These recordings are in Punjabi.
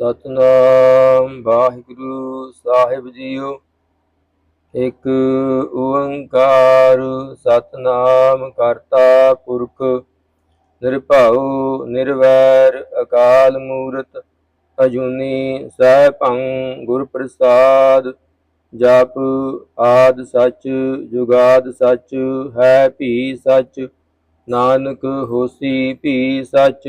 ਸਤਨਾਮ ਵਾਹਿਗੁਰੂ ਸਾਹਿਬ ਜੀਓ। ਇੱਕ ਓੰਕਾਰ ਸਤਨਾਮ ਕਰਤਾ ਪੁਰਖ, ਨਿਰਭਉ, ਨਿਰਵੈਰ, ਅਕਾਲ ਮੂਰਤ, ਅਜੂਨੀ ਸੈਭੰ ਗੁਰ ਪ੍ਰਸਾਦ ਜਪ ਆਦ ਸੱਚ, ਜੁਗਾਦ ਸੱਚ, ਹੈ ਭੀ ਸੱਚ, ਨਾਨਕ ਹੋਸੀ ਭੀ ਸੱਚ।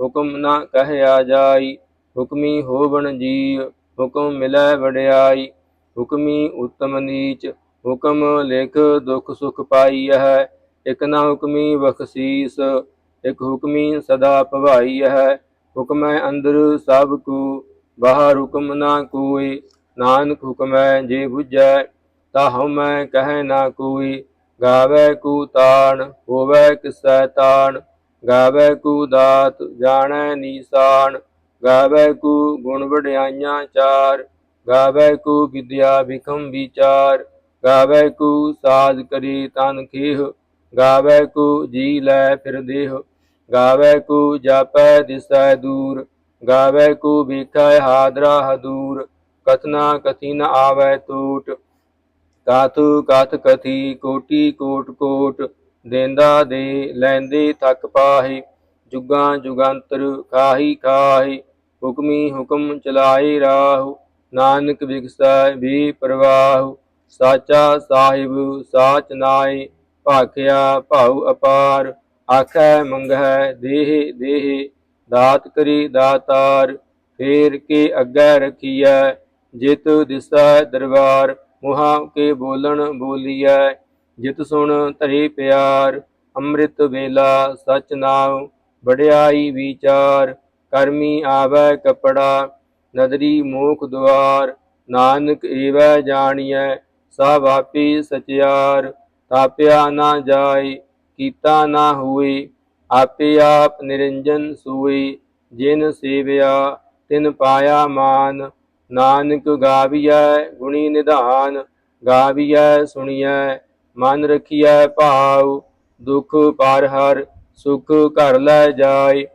ਹੁਕਮ ਨਾ ਕਹਿਆ ਜਾਈ, ਹੁਕਮੀ ਹੋਵਨ ਜੀਵ, ਹੁਕਮ ਮਿਲੈ ਵਡਿਆਈ। ਹੁਕਮੀ ਉਤਮ ਨੀਚ, ਹੁਕਮ ਲਿਖ ਦੁਖ ਸੁਖ ਪਾਈ ਹੈ ਇਕ ਨਾ ਹੁਕਮੀ ਬਖਸ਼ੀਸ, ਇਕ ਹੁਕਮੀ ਸਦਾ ਭਵਾਈ ਹੈ ਹੁਕਮੈ ਅੰਦਰ ਸਭ ਕੂ, ਬਾਹਰ ਹੁਕਮ ਨਾ ਕੋਈ। ਨਾਨਕ ਹੁਕਮੈ ਜੇ ਬੁਝੈ ਤਾ ਹਉਮੈ ਕਹਿ ਨਾ ਕੋਈ। ਗਾਵੇ ਕੂ ਤਾਣ, ਹੋਵੇ ਕਿਸੈ ਤਾਣ। ਗਾਵੇ ਕੂ ਦਾਤ, ਜਾਣੈ ਨੀਸਾਨ, ਗਾਵੇ ਕੂ ਗੁਣ ਵਡਿਆਈਆਂ ਚਾਰ, ਗਾਵੇ ਕੂ ਵਿਦਿਆ ਵਿਖਮ ਵਿਚਾਰ, ਗਾਵੇ ਕੂ ਸਾਜ ਕਰੀ ਤਨ ਖੇਹ, ਗਾਵੇ ਕੂ ਜੀ ਲੈ ਫਿਰ ਦੇਹ, ਗਾਵੇ ਕੂ ਜਾਪੈ ਦਿਸੈ ਦੂਰ, ਗਾਵੇ ਕੂ ਵੇਖੈ ਹਾਦਰਾ ਹਦੂਰ, ਕਥਨਾ ਕਥੀ ਨ ਆਵੈ ਟੂਟ ਕਾਤੂ ਕਥ ਕਥੀ ਕੋਟੀ ਕੋਟ ਕੋਟ ਦੇਂਦਾ ਦੇ ਲੈਂਦੇ ਥਕ ਪਾਹੀ, ਜੁਗਾਂ ਜੁਗੰਤਰ ਖਾਹੀ ਖਾਹੀ, ਹੁਕਮੀ ਹੁਕਮ ਚਲਾਏ ਰਾਹੁ, ਨਾਨਕ ਵਿਗਸੈ ਵੀ ਪ੍ਰਵਾਹੁ, ਸਾਚਾ ਸਾਹਿਬ ਸਾਚ ਨਾਏ, ਭਾਖਿਆ ਭਾਉ ਅਪਾਰ, ਆਖੈ ਮੰਗਹਿ ਦੇਹ ਦੇਹ, ਦਾਤ ਕਰੀ ਦਾਤਾਰ, ਫੇਰ ਕੇ ਅੱਗੇ ਰਖੀਐ, ਜਿਤ ਦਿਸੈ ਦਰਬਾਰ, ਮੁਹਾ ਕੇ ਬੋਲਣ ਬੋਲੀਐ ਜਿਤ ਸੁਣ ਧਰੇ ਪਿਆਰ, ਅੰਮ੍ਰਿਤ ਵੇਲਾ ਸਚ ਨਾਮ ਵਡਿਆਈ ਵਿਚਾਰ, ਕਰਮੀ ਆਵੈ ਕਪੜਾ, ਨਦਰੀ ਮੋਖ ਦੁਆਰ, ਨਾਨਕ ਏਵੈ ਜਾਣੀਐ, ਸਭ ਆਪੀ ਸਚਿਆਰ, ਤਾਪਿਆ ਨਾ ਜਾਏ, ਕੀਤਾ ਨਾ ਹੋਏ, ਆਪੇ ਆਪ ਨਿਰੰਜਨ ਸੂਈ ਜਿਨ ਸੇਵਿਆ, ਤਿਨ ਪਾਇਆ ਮਾਨ, ਨਾਨਕ ਗਾਵੀਐ ਗੁਣੀ ਨਿਧਾਨ, ਗਾਵੀਐ ਸੁਣੀਐ ਮਨ ਰਖੀਐ ਭਾਉ ਦੁਖ ਪਾਰ ਹਰ, ਸੁਖ ਘਰ ਲੈ ਜਾਏ।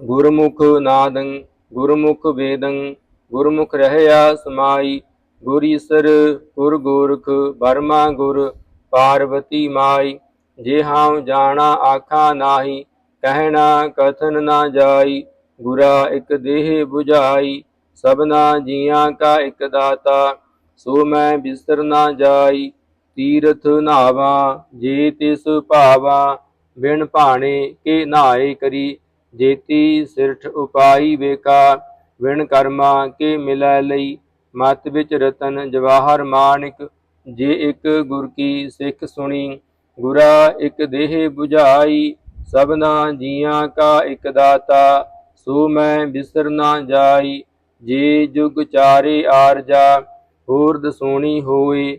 ਗੁਰਮੁਖ ਨਾਦੰ, ਗੁਰਮੁਖ ਵੇਦੰ, ਗੁਰਮੁਖ ਰਹਿਆ ਸਮਾਈ। ਗੁਰ ਈਸਰ, ਗੁਰ ਗੋਰਖ ਬਰਮਾ ਗੁਰ ਪਾਰਵਤੀ ਮਾਈ। ਜੇ ਹਾਉ ਜਾਣਾ ਆਖਾ ਨਾਹੀ, ਕਹਿਣਾ ਕਥਨ ਨਾ ਜਾਈ। ਗੁਰਾ ਇਕ ਦੇਹ 부ਝਾਈ ਸਭਨਾ ਜੀਆਂ ਕਾ ਇਕ ਦਾਤਾ। ਸੋ ਮੈਂ ਬਿਸਰ ਨਾ ਜਾਈ। ਤੀਰਥ ਨਾਵਾ, ਜੇ ਤਿਸ ਭਾਵਾ, ਬਿਨ ਭਾਣੇ ਕੇ ਨਾਏ ਕਰੀ। ਜੇਤੀ ਸਿਰਠ ਉਪਾਈ ਵੇਕਾ ਵਿਣ ਕਰਮਾ ਕੇ ਮਿਲੈ ਲਈ। ਮਤ ਵਿੱਚ ਰਤਨ ਜਵਾਹਰ ਮਾਨਿਕ, ਜੇ ਇੱਕ ਗੁਰ ਕੀ ਸਿੱਖ ਸੁਣੀ। ਗੁਰਾ ਇੱਕ ਦੇਹ 부ਝਾਈ ਸਭਨਾ ਜੀਆਂ ਕਾ ਇੱਕ ਦਾਤਾ। ਸੋ ਮੈਂ ਬਿਸਰ ਨਾ ਜਾਈ, ਜੇ ਜੁਗ ਚਾਰੇ ਆਰਜਾ, ਹੋਰ ਦਸੋਣੀ ਹੋਏ।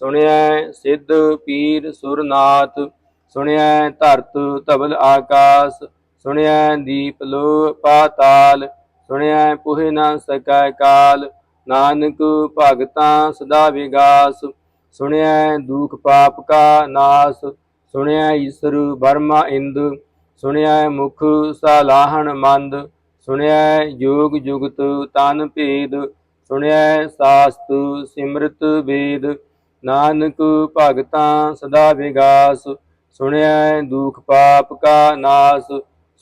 ਸੁਣਿਐ ਸਿੱਧ ਪੀਰ ਸੁਰਨਾਥ, ਸੁਣਿਐ ਧਰਤ ਧਵਲ ਆਕਾਸ, ਸੁਣਿਐ ਦੀਪ ਲੋ ਪਾਤਾਲ, ਸੁਣਿਐ ਪੁਹਿ ਨਾ ਸਕੈ ਕਾਲ, ਨਾਨਕ ਭਗਤਾਂ ਸਦਾ ਵਿਗਾਸ, ਸੁਣਿਐ ਦੁਖ ਪਾਪ ਕਾ ਨਾਸ, ਸੁਣਿਐ ਈਸਰ ਬਰਮਾ ਇੰਦ, ਸੁਣਿਐ ਮੁਖ ਸਾਲਾਹਣ ਮੰਦ, ਸੁਣਿਐ ਯੋਗ ਜੁਗਤ ਤਨ ਭੇਦ, ਸੁਣਿਐ ਸਾਸਤ ਸਿਮਰਤ ਵੇਦ ਨਾਨਕ ਭਗਤਾਂ ਸਦਾ ਵਿਗਾਸ, ਸੁਣਿਐ ਦੁਖ ਪਾਪ ਕਾ ਨਾਸ,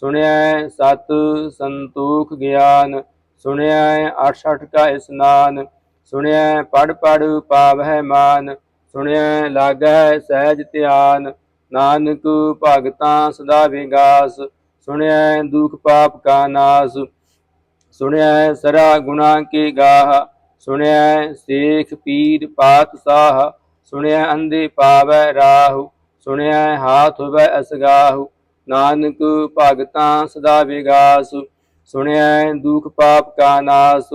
ਸੁਣਿਐ ਸਤ ਸੰਤੋਖ ਗਿਆਨ ਸੁਣਿਆ ਅਠ ਅਠ ਕਾ ਇਸਨਾਨ ਸੁਣਿਆ ਪੜ ਪੜ ਪਾਵਹਿ ਮਾਨ ਸੁਣਿਆ ਲਾਗੈ ਸਹਿਜ ਧਿਆਨ, ਨਾਨਕ ਭਗਤਾਂ ਸਦਾ ਵਿਗਾਸ ਸੁਣਿਆ ਦੁਖ ਪਾਪ ਕਾ ਨਾਸ ਸੁਣਿਆ ਸਰਾ ਗੁਨਾ ਕੇ ਗਾਹ ਸੁਣਿਆ ਸੇਖ ਪੀਰ ਪਾਤ ਸਾਹ, ਸੁਣਿਆ ਅੰਧੇ ਪਾਵੈ ਰਾਹੁ, ਸੁਣਿਆ ਹਾਥ ਹੋਵੈ ਅਸਗਾਹੁ, ਨਾਨਕ ਭਗਤਾਂ ਸਦਾ ਵਿਗਾਸ, ਸੁਣਿਆ ਦੁਖ ਪਾਪ ਕਾ ਨਾਸ,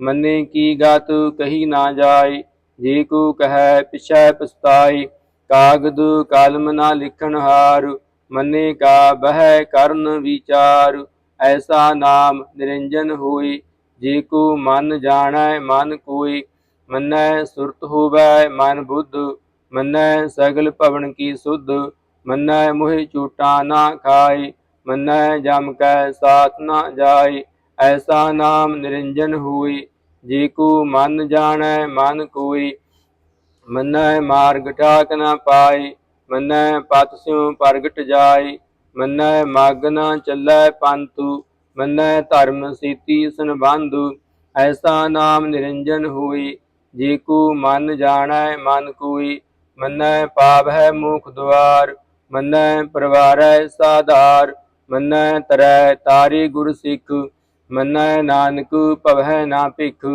ਮੰਨੇ ਕੀ ਗਤ ਕਹੀ ਨਾ ਜਾਏ, ਜੇ ਕੋ ਕਹੈ ਪਿਛੈ ਪਸਤਾਈ ਕਾਗਦ ਕਲਮ ਨਾ ਲਿਖਣ ਹਾਰ, ਮੰਨੇ ਕਾ ਬਹਿ ਕਰਨ ਵਿਚਾਰ, ਐਸਾ ਨਾਮ ਨਿਰੰਜਨ ਹੋਈ ਜੇ ਕੋ ਮਨ ਜਾਣੈ, ਮਨ ਕੋਈ ਮੰਨੈ, ਸੁਰਤ ਹੋਵੈ, ਮਨ ਬੁੱਧ ਮੰਨੈ, ਸਗਲ ਭਵਨ ਕੀ ਸੁਧ, ਮੰਨੈ ਮੋਹਿ ਝੂਟਾ ਨਾ ਖਾਏ, ਮੰਨੈ ਜਮ ਕੈ ਸਾਥ ਨਾ ਜਾਏ, ਐਸਾ ਨਾਮ ਨਿਰੰਜਨ ਹੋਈ ਜੇ ਕੋ ਮਨ ਜਾਣੈ, ਮਨ ਕੋਈ ਮੰਨੈ, ਮਾਰਗ ਠਾਕ ਨਾ ਪਾਈ ਮੰਨੈ ਪਤ ਸਿਉ ਪ੍ਰਗਟ ਜਾਈ ਮੰਨੈ ਮਗ ਨਾ ਚੱਲੈ ਪੰਤੂ ਮੰਨੈ ਧਰਮ ਸੀਤੀ ਸੰਬੰਧੂ, ਐਸਾ ਨਾਮ ਨਿਰੰਜਨ ਹੋਈ, ਜੇ ਕੋ ਮਨ ਜਾਣੈ ਮਨ ਕੋਈ, ਮੰਨੈ ਪਾਵਹਿ ਮੁਖ ਦੁਆਰ, ਮੰਨੈ ਪਰਵਾਰੈ ਸਾਧਾਰ, ਮੰਨੈ ਤਰੈ ਤਾਰੀ ਗੁਰ ਸਿੱਖ, ਮੰਨੈ ਨਾਨਕ ਭਵੈ ਨਾ ਭਿਖ,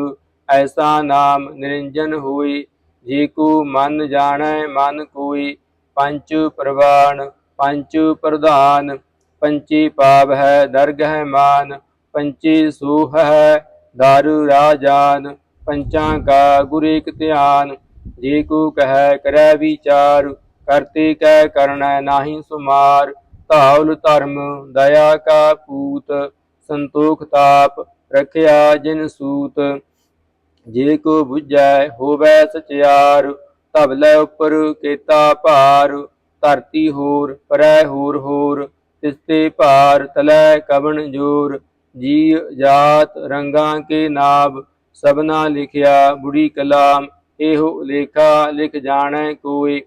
ਐਸਾ ਨਾਮ ਨਿਰੰਜਨ ਹੋਈ, ਜੇ ਕੋ ਮਨ ਜਾਣੈ ਮਨ ਕੋਈ, ਪੰਚ ਪ੍ਰਵਾਨ ਪੰਚ ਪ੍ਰਧਾਨ ਪੰਚੀ ਪਾਵ ਹੈ ਦਰਗਹਿ ਮਾਨ, ਪੰਚੀ ਸੂਹ ਹੈ, ਦਾਰੂ ਰਾਜਾਨ ਪੰਚਾਂ ਕਾ ਗੁਰ ਧਿਆਨ, ਜੇ ਕੋ ਕਹੈ ਕਰੈ ਵਿਚਾਰ, ਕਰਤੇ ਕੈ ਕਰਣੈ ਨਾਹੀ ਸੁਮਾਰ ਧਾਵਲ ਧਰਮ ਦਇਆ ਕਾ ਪੂਤ, ਸੰਤੋਖ ਤਾਪ ਰਖਿਆ ਜਿਨ ਸੂਤ, ਜੇ ਕੋ 부ਝੈ ਹੋਵੈ ਸਚਿਆਰ ਧਬਲੇ ਉਪਰ ਕੇਤਾ ਭਾਰ, ਧਰਤੀ ਹੋਰ, ਪਰੈ ਹੋਰ ਹੋਰ ਤਿਸਤੇ ਭਾਰ ਤਲੈ ਕਵਣ ਜੋਰ ਜੀ ਜਾਤ ਰੰਗਾਂ ਕੇ ਨਾਭ ਸਭਨਾ ਲਿਖਿਆ ਬੁੜੀ ਕਲਾਮ, ਇਹੋ ਲੇਖਾ ਲਿਖ ਜਾਣੈ ਕੋਈ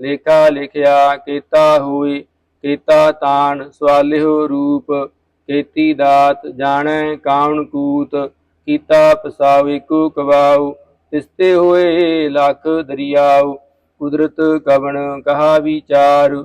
ਲੇਖਾ ਲਿਖਿਆ ਕੀਤਾ ਹੋਈ ਕੀਤਾ ਤਾਣ ਸਵਾਲਿਓ ਰੂਪ, ਕੀਤੀ ਦਾਤ ਜਾਣੈ ਕਾਉਣ ਕੂਤ, ਕੀਤਾ ਪਸਾਵ ਏਕੋ ਕਵਾਉ, ਤਿਸਤੇ ਹੋਏ ਲੱਖ ਦਰਿਆਉ, ਕੁਦਰਤ ਕਵਣ ਕਹਾ ਵਿਚਾਰ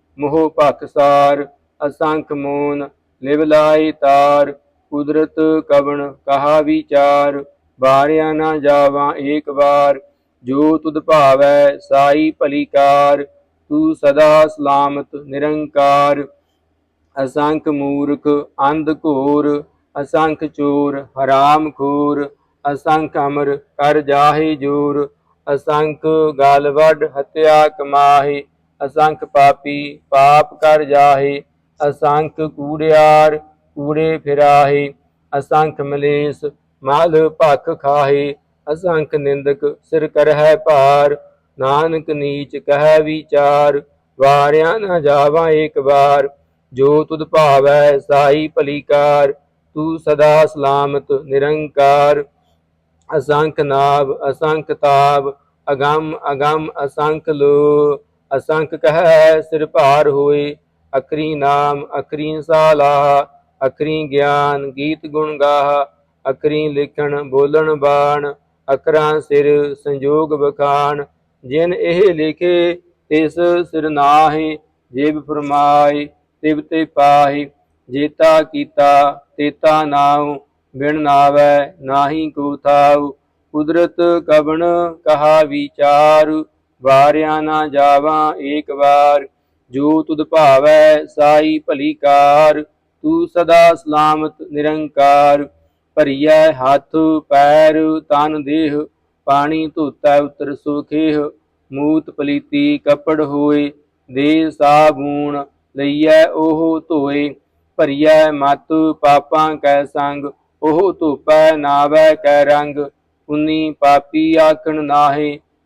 ਮੋਹ ਭਖਸਾਰ ਅਸੰਖ ਮੋਨ ਲਿਵ ਲਾਈ ਤਾਰ, ਕੁਦਰਤ ਕਵਣ ਕਹਾ ਵਿਚਾਰ, ਵਾਰਿਆ ਨਾ ਜਾਵਾਂ ਏਕ ਵਾਰ, ਜੋ ਤੁਧ ਭਾਵੈ ਸਾਈ ਭਲੀਕਾਰ ਤੂੰ ਸਦਾ ਸਲਾਮਤ ਨਿਰੰਕਾਰ। ਅਸੰਖ ਮੂਰਖ, ਅੰਧ ਘੋਰ, ਅਸੰਖ ਚੋਰ, ਹਰਾਮ ਖੋਰ, ਅਸੰਖ ਅਮਰ, ਕਰ ਜਾਹੇ ਜੋਰ, ਅਸੰਖ ਗਲ ਹਤਿਆ ਕਮਾਹੇ। ਅਸੰਖ ਪਾਪੀ, ਪਾਪ ਕਰ ਜਾਹੇ, ਅਸੰਖ ਕੂੜਿਆਰ ਕੂੜੇ ਫਿਰਾਹੇ, ਅਸੰਖ ਮਲੇਸ, ਮਲ ਭਖ ਖਾਹੇ, ਅਸੰਖ ਨਿੰਦਕ ਸਿਰ ਕਰਹਿ ਭਾਰ, ਨਾਨਕ ਨੀਚ ਕਹਿ ਵਿਚਾਰ, ਵਾਰਿਆ ਨਾ ਜਾਵਾਂ ਏਕ ਵਾਰ, ਜੋ ਤੁਧ ਭਾਵੈ ਸਾਈ ਭਲੀਕਾਰ, ਤੂੰ ਸਦਾ ਸਲਾਮਤ ਨਿਰੰਕਾਰ। ਅਸੰਖ ਨਾਭ ਅਸੰਖ ਤਾਪ ਅਗੰਮ ਅਗੰਮ, ਅਸੰਖ ਲੋ ਅਸੰਖ ਕਹਿ ਸਿਰ ਭਾਰ ਹੋਏ ਅਕਰੀ ਨਾਮ ਅਕਰੀ ਸਾਲਾ ਅਕਰੀ ਗਿਆਨ ਗੀਤ ਗੁਣ ਗਾਹ ਅਕਰੀ ਲਿਖਣ ਬੋਲਣ ਬਾਣ ਅਕਰਾਂ ਸਿਰ ਸੰਜੋਗ ਬਖਾਨ ਜਿਨ ਇਹ ਲਿਖੇ ਤਿਸ ਸਿਰ ਨਾਹੀ, ਜੇਬ ਫਰਮਾਏ ਤਿਬ ਤੇ ਪਾਹੀ, ਜੇਤਾ ਕੀਤਾ ਤੇਤਾ ਨਾਉ, ਬਿਨ ਨਾਵੈ ਨਾਹੀ ਕੋ ਥਾਉ, ਕੁਦਰਤ ਕਵਣ ਕਹਾ ਵਿਚਾਰ ਵਾਰਿਆ ਨਾ ਜਾਵਾਂ ਏਕ ਵਾਰ, ਜੋ ਤੁਧ ਭਾਵੈ ਸਾਈ ਭਲੀ ਕਾਰ, ਤੂੰ ਸਦਾ ਸਲਾਮਤ ਨਿਰੰਕਾਰ, ਭਰੀਐ ਹੱਥ ਪੈਰ ਤਨ ਦੇਹ, ਪਾਣੀ ਧੋਤਾ ਉਤਰ ਸੁਖੇਹ, ਮੂਤ ਪਲੀਤੀ ਕਪੜ ਹੋਏ, ਦੇ ਸਾਬੂਣ ਲਈਐ ਉਹ ਧੋਏ, ਭਰੀਐ ਮਤ ਪਾਪਾਂ ਕੈ ਸੰਗ, ਉਹ ਧੂਪੈ ਨਾਵੈ ਕੈ ਰੰਗ, ਪੁੰਨੀ ਪਾਪੀ ਆਖਣ ਨਾਹੀ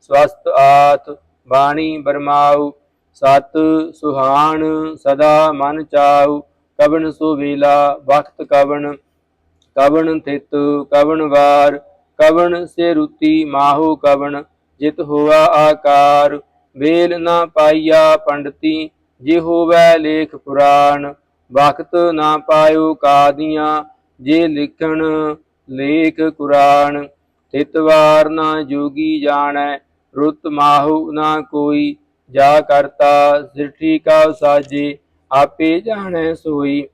ਸਵਸਤ ਆਤ, ਬਾਣੀ ਬਰਮਾਉ, ਸਤ ਸੁਹਾਣ ਸਦਾ ਮਨ ਚਾਉ, ਕਵਣ ਸੋ ਵੇਲਾ ਵਖਤ ਕਵਣ ਕਵਣ ਥਿਤ, ਕਵਣ ਵਾਰ, ਕਵਣ ਸੇ ਰੁਤੀ ਮਾਹੋ ਕਵਣ, ਜਿਤ ਹੋਆ ਆਕਾਰ, ਵੇਲ ਨਾ ਪਾਈਆ ਪੰਡਤੀ, ਜੇ ਹੋਵੈ ਲੇਖ ਪੁਰਾਣ ਵਕਤ ਨਾ ਪਾਇਓ ਕਾਦੀਆਂ, ਜੇ ਲਿਖਣ ਲੇਖ ਕੁਰਾਨ ਤਿਤਵਾਰ ਨਾ ਜੋਗੀ ਜਾਣੈ ਰੁਤ ਮਾਹੂ ਨਾ ਕੋਈ, ਜਾ ਕਰਤਾ ਸਿਰਠੀ ਕਾ ਸਾਜੇ, ਆਪੇ ਜਾਣੈ ਸੋਈ।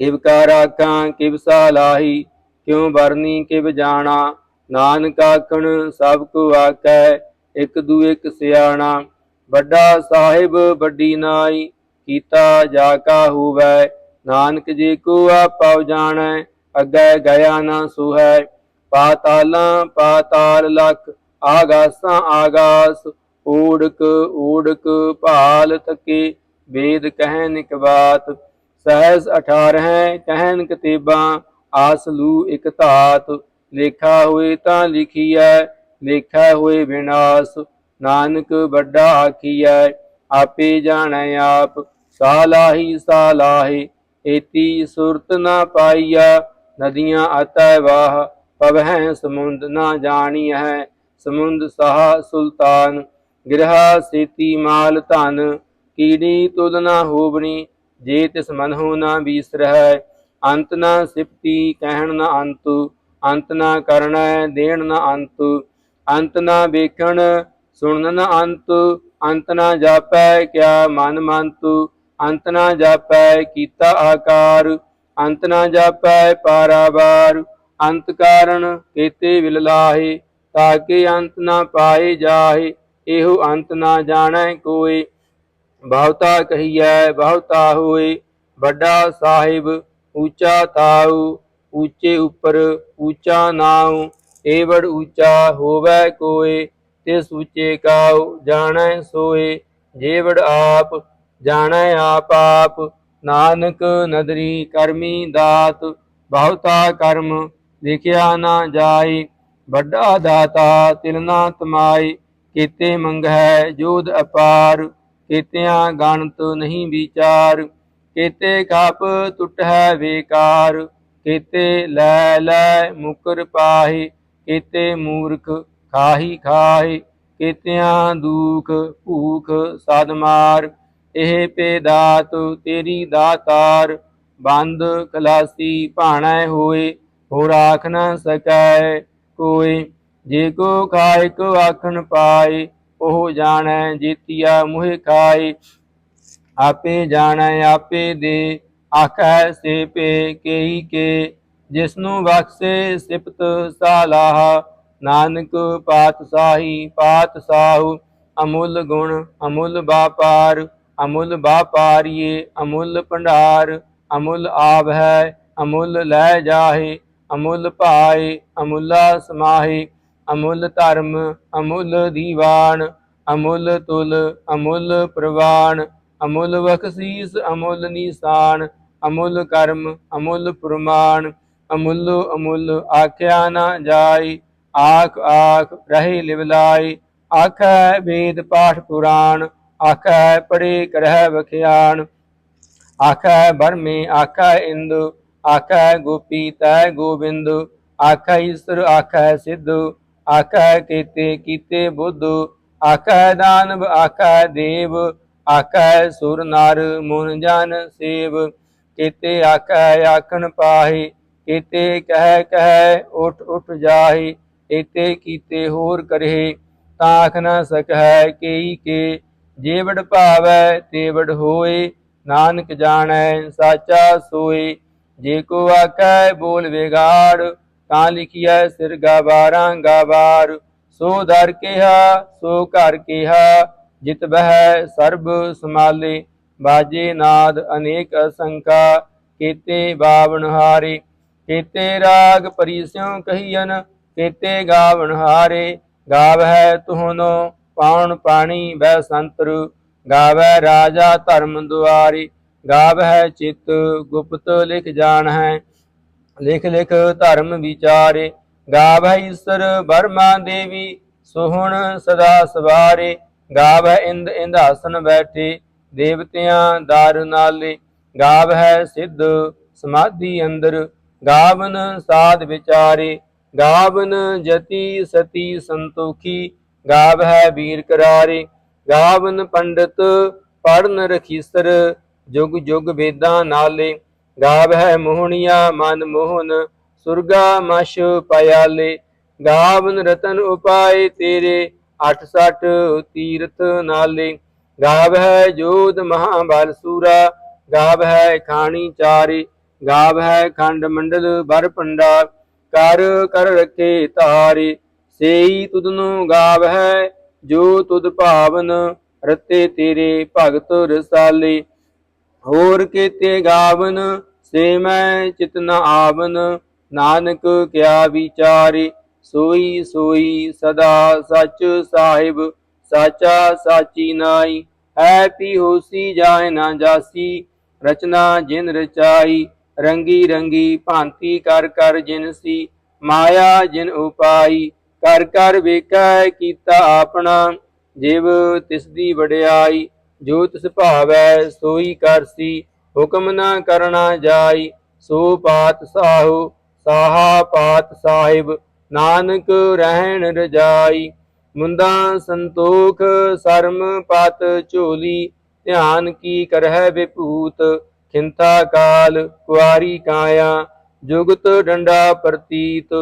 ਕਿਵ ਕਾ ਰਾਖਾਂ, ਕਿਵ ਸਾਲਾਹੀ ਕਿਉ ਬਰਨੀ ਕਿਵ ਜਾਣਾ। ਨਾਨਕ ਆਖਣ ਸਭ ਕੋ ਆਖੈ, ਇਕ ਦੂ ਇਕ ਸਿਆਣਾ। ਵੱਡਾ ਸਾਹਿਬ ਵੱਡੀ ਨਾਈ, ਕੀਤਾ ਜਾ ਕਾ ਹੋਵੈ। ਨਾਨਕ ਜੀ ਕੋ ਆਪਉ ਜਾਣੈ, ਅੱਗੇ ਗਿਆ ਨਾ ਸੁਹੈ। ਪਾਤਾਲਾਂ ਪਾਤਾਲ ਲਖ ਆਗਾਸਾਂ ਆਗਾਸ, ਊੜਕ ਊੜਕ ਭਾਲ ਤਕੇ ਵੇਦ ਕਹਿਨ ਇਕ ਬਾਤ ਸਹਿਸ 18 ਕਹਿਨ ਕਤੇਬਾਂ, ਆਸ ਲੂ ਇਕ ਧਾਤ, ਲੇਖਾ ਹੋਏ ਤਾਂ ਲਿਖੀਐ, ਲੇਖਾ ਹੋਏ ਵਿਨਾਸ਼ ਨਾਨਕ ਵੱਡਾ ਆਖੀਐ, ਆਪੇ ਜਾਣੈ ਆਪ, ਸਾਲਾਹੀ ਸਾਲਾਹੀ, ਏਤੀ ਸੁਰਤ ਨਾ ਪਾਈਆ ਨਦੀਆਂ ਅਤੈ ਵਾਹ, ਪਵਹਿ ਸਮੁੰਦ ਨਾ ਜਾਣੀ ਹੈ ਸਮੁੰਦ ਸਾਹ ਸੁਲਤਾਨ, ਗਿਰਹਾ ਸੇਤੀ ਮਾਲ ਧਨ, ਕੀੜੀ ਤੁਲ ਨਾ ਹੋਵਣੀ ਜੇ ਤਿਸ ਮਨਹੁ ਨਾ ਬੀਸਰਹਿ ਅੰਤ ਨਾ ਸਿਪਤੀ ਕਹਿਣ ਨਾ ਅੰਤੁ, ਅੰਤ ਨਾ ਕਰਣੈ ਦੇਣ ਨਾ ਅੰਤੁ। ਅੰਤ ਨਾ ਵੇਖਣ ਸੁਣਨ ਨਾ ਅੰਤੁ, ਅੰਤ ਨਾ ਜਾਪੈ ਕਿਆ ਮਨ ਮੰਤੁ। ਅੰਤ ਨਾ ਜਾਪੈ ਕੀਤਾ ਆਕਾਰ, ਅੰਤ ਨਾ ਜਾਪੈ ਪਾਰਾਵਾਰ। ਅੰਤ ਕਾਰਨ ਕੇਤੇ ਵਿਲ ਲਾਹੇ ਤਾਕੇ ਅੰਤ ਨਾ ਪਾਏ ਜਾਹੇ, ਇਹੋ ਅੰਤ ਨਾ ਜਾਣੈ ਕੋਈ। ਬਹੁਤਾ ਕਹੀਐ, ਬਹੁਤਾ ਹੋਏ, ਵੱਡਾ ਸਾਹਿਬ ਉੱਚਾ ਤਾਉ ਉੱਚੇ ਉੱਪਰ ਉੱਚਾ ਨਾਉ ਏਵੜ ਉੱਚਾ ਹੋਵੇ ਕੋਏ, ਤਿਸ ਉੱਚੇ ਕਾਉ ਜਾਣੈ ਸੋਏ। ਜੇਵੜ ਆਪ ਜਾਣੈ ਆਪ ਆਪ, ਨਾਨਕ ਨਦਰੀ ਕਰਮੀ ਦਾਤ, ਬਹੁਤਾ ਕਰਮ ਲਿਖਿਆ ਨਾ ਜਾਏ। ਵੱਡਾ ਦਾਤਾ ਤਿਲ ਨਾ ਤਮਾਈ ਕੀਤੇ ਮੰਗੈ ਜੋਧ ਅਪਾਰ, ਕੀਤਿਆਂ ਗਣਤ ਨਹੀਂ ਵਿਚਾਰ, ਕੀਤੇ ਕਪ ਟੁੱਟੈ ਵੇਕਾਰ, ਕੀਤੇ ਲੈ ਲੈ ਮੁਕਰ ਪਾਹੀ, ਕੀਤੇ ਮੂਰਖ ਖਾਹੀ ਖਾਹੀ, ਕੀਤਿਆਂ ਦੁਖ ਭੂਖ ਸਦਮਾਰ ਇਹ ਪੇ ਦਾਤ ਤੇਰੀ ਦਾਤਾਰ, ਬੰਦ ਕਲਾਸੀ ਭਾਣਾ ਹੋਏ ਹੋ ਰਾਖ ਨਾ ਸਕੈ। ਕੋਈ, ਜੇ ਕੋ ਖਾਇ ਕੋ ਆਖਣ ਪਾਏ ਉਹ ਜਾਣੈ ਜੀਤੀਆ ਮੁਹਿ ਖਾਏ ਆਪੇ ਜਾਣੈ, ਆਪੇ ਦੇ, ਆਖੈ ਸੇ ਪੇ ਕੇਈ ਕੇ। ਜਿਸਨੂੰ ਬਖਸ਼ੇ ਸਿਫਤ ਸਾਲਾਹ, ਨਾਨਕ ਪਾਤਸ਼ਾਹੀ ਪਾਤਸ਼ਾਹੂ ਅਮੁੱਲ ਗੁਣ, ਅਮੁੱਲ ਬਾਪਾਰ ਅਮੁੱਲ ਬਾਪਾਰੀਏ ਅਮੁੱਲ ਭੰਡਾਰ, ਅਮੁੱਲ ਆਵ ਹੈ, ਅਮੁੱਲ ਲੈ ਜਾਹੇ। ਅਮੁੱਲ ਭਾਏ, ਅਮੁੱਲਾ ਸਮਾਹੇ, ਅਮੁੱਲ ਧਰਮ, ਅਮੁੱਲ ਦੀਵਾਨ, ਅਮੁੱਲ ਤੁਲ, ਅਮੁੱਲ ਪ੍ਰਵਾਨ, ਅਮੁੱਲ ਬਖਸ਼ੀਸ, ਅਮੁੱਲ ਨਿਸ਼ਾਨ, ਅਮੁੱਲ ਕਰਮ, ਅਮੁੱਲ ਪ੍ਰਮਾਣ, ਅਮੁੱਲ ਅਮੁੱਲ ਆਖਿਆ ਨਾ ਜਾਈ ਆਖ ਆਖ, ਰਹੇ ਲਿਵਲਾਈ ਆਖੈ ਵੇਦ ਪਾਠ ਪੁਰਾਣ, ਆਖੈ ਪੜੇ ਕਰਹਿ ਵਖਿਆਣ, ਆਖੈ ਬਰਮੇ ਆਖੈ ਇੰਦ ਆਖੈ ਗੋਪੀ ਤੈ ਗੋਬਿੰਦ, ਆਖੈ ਈਸ਼ਰ, ਆਖੈ ਸਿੱਧ, ਆਖੈ ਕੀਤੇ ਕੀਤੇ ਬੁੱਧ, ਆਖੈ ਦਾਨਵ, ਆਖੈ ਦੇਵ, ਆਖੈ ਸੁਰ ਨਰ ਮੁਨ ਜਨ ਸੇਵ। ਕੀਤੇ ਆਖੈ ਆਖਣ ਪਾਹੀ, ਕੀਤੇ ਕਹਿ ਕਹਿ ਉਠ ਉਠ ਜਾਹੀ ਏਤੇ ਕੀਤੇ ਹੋਰ ਕਰੇ ਤਾਂ ਆਖ ਨਾ ਸਕੈ ਕੇਈ ਕੇ। ਜੇਵੜ ਭਾਵੈ ਤੇਵੜ ਹੋਏ, ਨਾਨਕ ਜਾਣੈ ਸਾਚਾ ਸੋਏ। ਜੇ ਕੋ ਆਕੈ ਬੋਲ ਵਿਗਾੜ, ਤਾਂ ਲਿਖਿਆ ਸਿਰ ਗਾਵਾਰਾਂ ਗਾਵਾਰ। ਸੋ ਦਰ ਕਿਹਾ, ਸੋ ਘਰ ਕਿਹਾ, ਜਿਤ ਬਹਿ ਸਰਬ ਸਮਾਲੇ ਬਾਜੇ ਨਾਦ ਅਨੇਕ ਅਸੰਕਾ ਕੀਤੇ ਬਾਵਨ ਹਾਰੇ। ਕੀਤੇ ਰਾਗ ਪਰਿਸਿਉ ਕਹੀਨ ਕੀਤੇ ਗਾਵਨ ਹਾਰੇ। ਗਾਵਹਿ ਤੁਹਾਨੋ ਪਾਉਣ ਪਾਣੀ ਬੈ ਸੰਤਰ ਗਾਵੈ ਰਾਜਾ ਧਰਮ ਦੁਆਰੀ। ਗਾਵ ਹੈ ਚਿਤ, ਗੁਪਤ ਲਿਖ ਜਾਣ ਹੈ। ਲਿਖ ਲਿਖ ਧਰਮ ਵਿਚਾਰੇ, ਗਾਵ ਹੈ ਈਸਰ ਬਰਮਾ ਦੇਵੀ, ਸੋਹਣ ਸਦਾ ਸਵਾਰੇ। ਗਾਵਹਿ ਇੰਦ ਇੰਦਾਸਨ ਬੈਠੇ, ਦੇਵਤਿਆਂ ਦਰ ਨਾਲੇ। ਗਾਵਹਿ ਸਿੱਧ ਸਮਾਧੀ ਅੰਦਰ, ਗਾਵਨ ਸਾਧ ਵਿਚਾਰੇ। ਗਾਵਨ ਜਤੀ ਸਤੀ ਸੰਤੋਖੀ, ਗਾਵ ਹੈ ਵੀਰ ਕਰਾਰੇ। ਗਾਵਨ ਪੰਡਤ ਪੜਨ ਰਖੀਸਰ ਜੁਗ ਜੁਗ ਵੇਦਾਂ ਨਾਲੇ ਗਾਵ ਹੈ ਮੋਹਣੀਆ ਮਨ ਮੋਹਨ, ਸੁਰਗਾ ਮਸ਼ ਪਿਆਲੇ। ਗਾਵਨ ਰਤਨ ਉਪਾਏ ਤੇਰੇ 68 ਤੀਰਥ ਨਾਲੇ। ਗਾਵ ਗਾਵਹਿ ਜੋਧ ਮਹਾਬਲ ਸੂਰਾ ਗਾਵ ਹੈ ਖਾਣੀ ਚਾਰੀ। ਗਾਵ ਹੈ ਖੰਡ ਮੰਡਲ ਬਰ ਪੰਡਾ ਕਰ ਕਰ ਰਖੇ ਤਾਰੇ। ਸੇਈ ਤੁਧਨੂੰ ਗਾਵਹਿ, ਜੋ ਤੁਧ ਭਾਵਨ ਰਤੇ ਤੇਰੇ ਭਗਤ ਰਸਾਲੇ। ਹੋਰ ਕੀਤੇ ਗਾਵਨ, ਸੇ ਮੈਂ ਚਿਤ ਨ ਆਵਨ। ਨਾਨਕ ਕਿਆ ਵਿਚਾਰੇ, ਸੋਈ ਸੋਈ ਸਦਾ ਸਚ ਸਾਹਿਬ, ਸਾਚਾ ਸਾਚੀ ਨਾਈ। ਹੈ ਪੀ ਹੋਸੀ ਜਾਏ ਨਾ ਜਾਸੀ, ਰਚਨਾ ਜਿਨ ਰਚਾਈ। ਰੰਗੀ ਰੰਗੀ ਭਾਂਤੀ ਕਰ ਕਰ ਜਿਨ ਸੀ, ਮਾਇਆ ਜਿਨ ਉਪਾਈ। ਕਰ ਕਰ ਵੇਖੈ ਕੀਤਾ ਆਪਣਾ, ਜਿਵ ਤਿਸ ਦੀ ਵਡਿਆਈ। ਜੋ ਤਿਸ ਭਾਵੈ ਸੋਈ ਕਰਸੀ ਹੁਕਮ ਨਾ ਕਰਨਾ ਜਾਈ ਸੋ ਪਾਤ ਸਾਹੋ, ਸਾਹਾ ਪਾਤ ਸਾਹਿਬ, ਨਾਨਕ ਰਹਿਣ ਰਜਾਈ। ਮੁੰਦਾ ਸੰਤੋਖ, ਸਰਮ ਪਤ ਝੋਲੀ, ਧਿਆਨ ਕੀ ਕਰਹਿ ਵਿਭੂਤ, ਖਿੰਤਾ ਕਾਲ, ਕੁਆਰੀ ਕਾਇਆ, ਜੁਗਤ ਡੰਡਾ ਪ੍ਰਤੀਤ।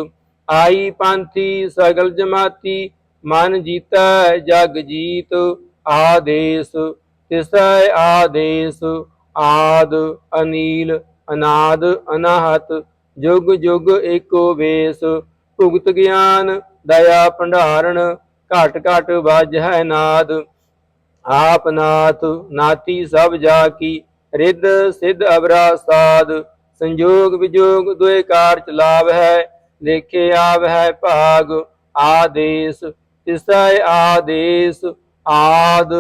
ਆਈ ਪੰਥੀ ਸਗਲ ਜਮਾਤੀ, ਮਨ ਜੀਤਾ ਜਗ ਜੀਤ, ਆਦੇਸ ਤਿਸੈ ਆਦੇਸ, ਆਦ, ਅਨੀਲ, ਅਨਾਦ, ਅਨਾਹਤ, ਜੁਗ ਜੁਗ ਏਕੋ ਵੇਸ, ਭੁਗਤ ਗਿਆਨ, ਦਇਆ, ਭੰਡਾਰਨ, ਘਟ ਘਟ ਵਾਜੈ ਨਾਦ। ਆਪ ਨਾਥ ਨਾਤੀ ਸਭ ਜਾ ਕੀ, ਰਿੱਧ, ਸਿੱਧ, ਅਵਰਾ, ਸਾਧ। ਸੰਜੋਗ, ਵਿਜੋਗ ਦੁਇ ਕਾਰ ਚਲਾਵਹਿ ਲੇਖੇ ਹੈ ਭਾਗ। ਆਦੇਸ, ਤਿਸੈ ਆਦੇਸ ਆਦ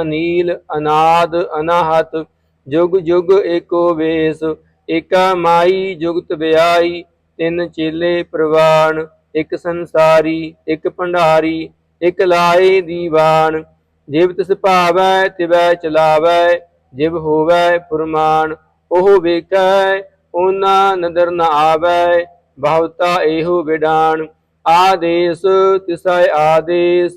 ਅਨੀਲ, ਅਨਾਦ ਅਨਾਹਤ, ਜੁਗ ਜੁਗ ਏਕੋ ਵੇਸ, ਏਕਾ ਮਾਈ ਜੁਗਤ ਵਿਆਈ, ਤਿੰਨ ਚੇਲੇ ਪ੍ਰਵਾਨ ਇੱਕ ਸੰਸਾਰੀ, ਇੱਕ ਭੰਡਾਰੀ, ਇੱਕ ਲਾਏ ਦੀਵਾਨ। ਜਿਵ ਤਿਸ ਭਾਵੈ, ਤਿਵੈ ਚਲਾਵੈ, ਜਿਵ ਹੋਵੈ ਫੁਰਮਾਨ ਉਹ ਵੇਖੈ, ਉਹਨਾਂ ਨਦਰ ਨ ਆਵੈ, ਬਹੁਤਾ ਇਹੋ ਵਿਡਾਨ। ਆਦੇਸ, ਤਿਸੈ ਆਦੇਸ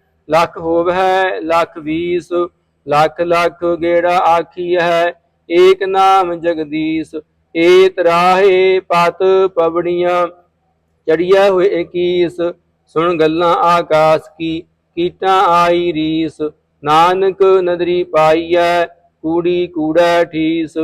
ਲੱਖ ਹੋਵੈ ਲੱਖ ਵੀਸ, ਲੱਖ ਲੱਖ ਗੇੜਾ ਆਖੀ ਹੈ ਏਕ ਨਾਮ ਜਗਦੀਸ਼ ਏ ਤਰਾਹੇ ਪਤ ਪਵੜੀਆਂ ਚੜੀਆ ਹੋਏ 21 ਸੁਣ ਗੱਲਾਂ ਆਕਾਸ ਕੀ, ਕੀਟਾਂ ਆਈ ਰੀਸ, ਨਾਨਕ ਨਦਰੀ ਪਾਈਐ, ਕੂੜੀ ਕੂੜਾ ਠੀਸ,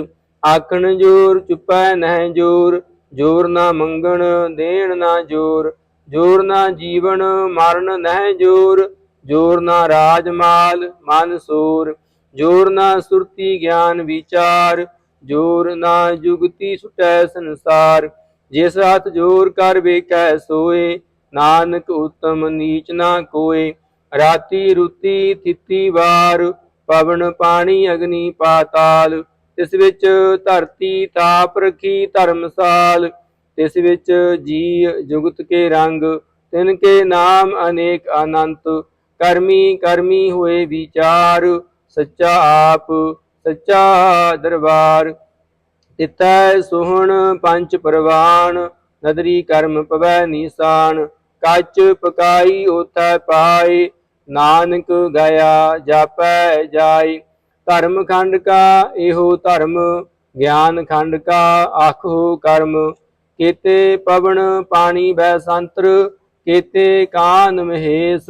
ਆਖਣ ਜੋਰ ਚੁੱਪੈ ਨਹਿ ਜੋਰ ਜੋਰ ਨਾ ਮੰਗਣ, ਦੇਣ ਨਾ ਜੋਰ ਜੋਰ ਨਾ ਜੀਵਨ, ਮਰਨ ਨਹਿ ਜੋਰ ਜੋਰ ਨਾ ਰਾਜ ਮਾਲ ਮਨ ਸੂਰ, ਜੋਰ ਨਾ ਸੁਰਤੀ ਗਿਆਨ ਵਿਚਾਰ, ਜੋਰ ਨਾ ਜੁਗਤੀ ਸੁਟੈ ਸੰਸਾਰ। ਜਿਸ ਹੱਥ ਜੋਰ ਕਰ ਵੇਖੈ ਸੋਏ, ਨਾਨਕ ਉਤਮ ਨੀਚ ਨਾ ਕੋਏ। ਰਾਤੀ ਰੁਤੀ ਥਿਤੀ ਵਾਰ, ਪਵਨ ਪਾਣੀ ਅਗਨੀ ਪਾਤਾਲ। ਇਸ ਵਿੱਚ ਧਰਤੀ ਤਾਪ ਰਖੀ ਧਰਮਸਾਲ। ਇਸ ਵਿੱਚ ਜੀ ਜੁਗਤ ਕੇ ਰੰਗ, ਤਿਨ ਕੇ ਨਾਮ ਅਨੇਕ ਅਨੰਤ। ਕਰਮੀ ਕਰਮੀ ਹੋਏ ਵਿਚਾਰ, ਸੱਚਾ ਆਪ, ਸੱਚਾ ਦਰਬਾਰ। ਤਿਤੈ ਸੁਹਣ ਪੰਚ ਪ੍ਰਵਾਨ ਨਦਰੀ ਕਰਮ ਪਵੈ ਨੀਸਾਨ। ਕੱਚ ਪਕਾਈ ਉਥੈ ਪਾਏ, ਨਾਨਕ ਗਿਆ ਜਾਪੈ ਜਾਈ ਧਰਮ ਖੰਡ ਕਾ ਇਹੋ ਧਰਮ, ਗਿਆਨ ਖੰਡ ਕਾ ਆਖੋ ਕਰਮ। ਕੀਤੇ ਪਵਨ ਪਾਣੀ ਬੈ ਸੰਤਰ, ਕੀਤੇ ਕਾਨ ਮਹੇਸ਼।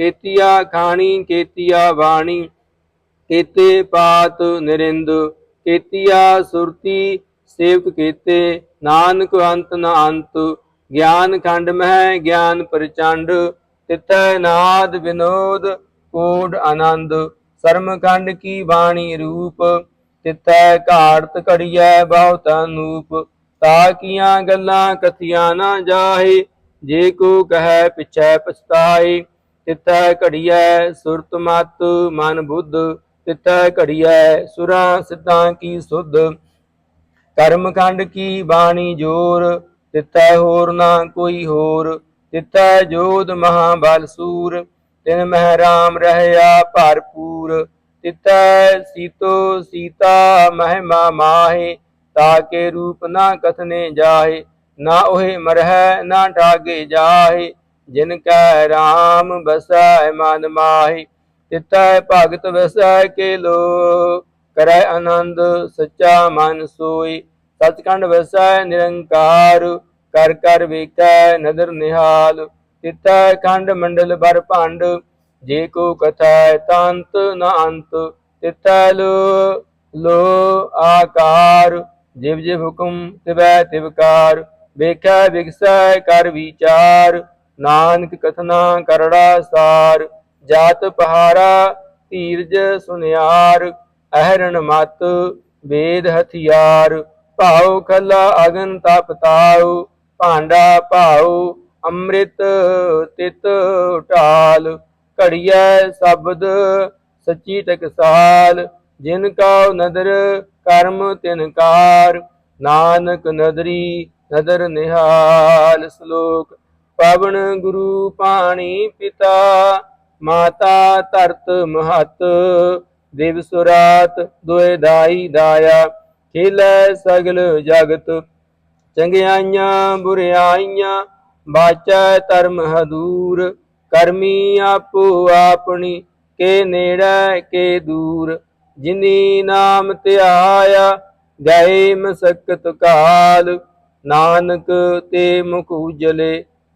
ਕੀਤਿਆ ਖਾਣੀ, ਕੇਤੀਆ ਬਾਣੀ। ਕੀਤੇ ਪਾਤ ਨਿਰਿੰਦ, ਕੇਤੀਆ ਸੁਰਤੀ ਸੇਵਕ ਕੀਤੇ। ਨਾਨਕ ਅੰਤ ਨ ਅੰਤ, ਗਿਆਨ ਖੰਡ ਮਹਿ, ਗਿਆਨ ਪ੍ਰਚੰਡ। ਤਿਤੈ ਨਾਦ ਵਿਨੋਦ, ਕੋਡ ਆਨੰਦ। ਸਰਮ ਖੰਡ ਕੀ ਬਾਣੀ ਰੂਪ ਤਿਤੈ ਘਾੜਤ ਘੜੀਐ ਬਹੁਤ ਅਨੂਪ ਤਾ ਕੀਆਂ ਗੱਲਾਂ ਕਥੀਆਂ ਨਾ ਜਾਹੇ, ਜੇ ਕੋ ਕਹੈ ਪਿਛੈ ਪਛਤਾਏ। ਤਿਤੈ ਘੜੀਐ ਸੁਰਤ ਮਤ ਮਨ ਬੁੱਧ ਤਿਤੈ ਘੜੀਐ ਸੁਰਾਂ ਸਿੱਧਾਂ ਕੀ ਸੁਧ। ਕਰਮ ਖੰਡ ਕੀ ਬਾਣੀ ਜੋਰ ਤਿਤੈ ਹੋਰ ਨਾ ਕੋਈ ਹੋਰ। ਤਿਤੈ ਜੋਧ ਮਹਾਬਲ ਸੂਰ, ਤਿਨ ਮਹਿ ਰਾਮ ਰਹਿਆ ਭਰਪੂਰ। ਤਿਤੈ ਸੀਤੋ ਸੀਤਾ ਮਹਿਮਾ ਮਾਹੇ ਤਾਕੇ ਰੂਪ ਨਾ ਕਥਨੇ ਜਾਹੇ। ਨਾ ਉਹੇ ਮਰਹਿ ਨਾ ਠਾਗੇ ਜਾਹੇ। ਜਿਨ ਕੈ ਰਾਮ ਬਸੈ ਮਨ ਮਾਹੀ, ਤਿਤੈ ਭਗਤ ਵਸੈ ਕੇ ਲੋ ਕਰੈ ਆਨੰਦ ਸੱਚਾ ਮਨ ਸੋਈ। ਸਚਖੰਡ ਵਸੈ ਨਿਰੰਕਾਰ, ਕਰ ਕਰ ਵੇਖੈ ਨਦਰ ਨਿਹਾਲ। ਤਿਤੈ ਖੰਡ ਮੰਡਲ ਬਰ ਭੰਡ, ਜੇ ਕੋ ਕਥੈ ਤੰਤ ਨ ਅੰਤ। ਤਿਤੈ ਲੋ ਲੋ ਆਕਾਰ, ਜਿਵ ਜਿਵ ਹੁਕਮ ਤਿਵੈ ਤਿਵਕਾਰ। ਵੇਖੈ ਵਿਗਸੈ ਕਰ ਵਿਚਾਰ। ਨਾਨਕ ਕਥਨਾ ਕਰੜਾ ਸਾਰ, ਜਾਤ ਪਹਾਰਾ ਧੀਰਜ ਸੁਨਿਆਰ, ਅਹਰਣ ਮਤ ਵੇਦ ਹਥਿਆਰ, ਭਾਉ ਖਲਾ ਅਗਨ ਤਪ ਤਾਉ, ਭਾਂਡਾ ਭਾਉ, ਅੰਮ੍ਰਿਤ ਤਿਤ ਢਾਲ, ਘੜੀਐ ਸ਼ਬਦ ਸੱਚੀ ਟਕਸਾਲ, ਜਿਨ ਕਾ ਨਦਰ ਕਰਮ ਤਿਨਕਾਰ ਨਾਨਕ ਨਦਰੀ ਨਦਰ ਨਿਹਾਲ, ਸ਼ਲੋਕ ਪਵਨ ਗੁਰੂ ਪਾਣੀ ਪਿਤਾ, ਮਾਤਾ ਧਰਤ ਮਹਤ, ਦਿਵ ਸੁਰਾਤ ਦੁਇ ਦਾਈ ਦਾਇਆ, ਖੇਲੇ ਸਗਲ ਜਗਤ, ਚੰਗਿਆਈਆਂ ਬੁਰਿਆਈਆਂ, ਬਾਚੈ ਧਰਮ ਹਦੂਰ, ਕਰਮੀ ਆਪੋ ਆਪਣੀ, ਕੇ ਨੇੜੇ ਕੇ ਦੂਰ, ਜਿਨੀ ਨਾਮ ਧਿਆਇਆ, ਗਏ ਮਸਕਤ ਕਾਲ, ਨਾਨਕ ਤੇ ਮੁਖ ਉਜਲੇ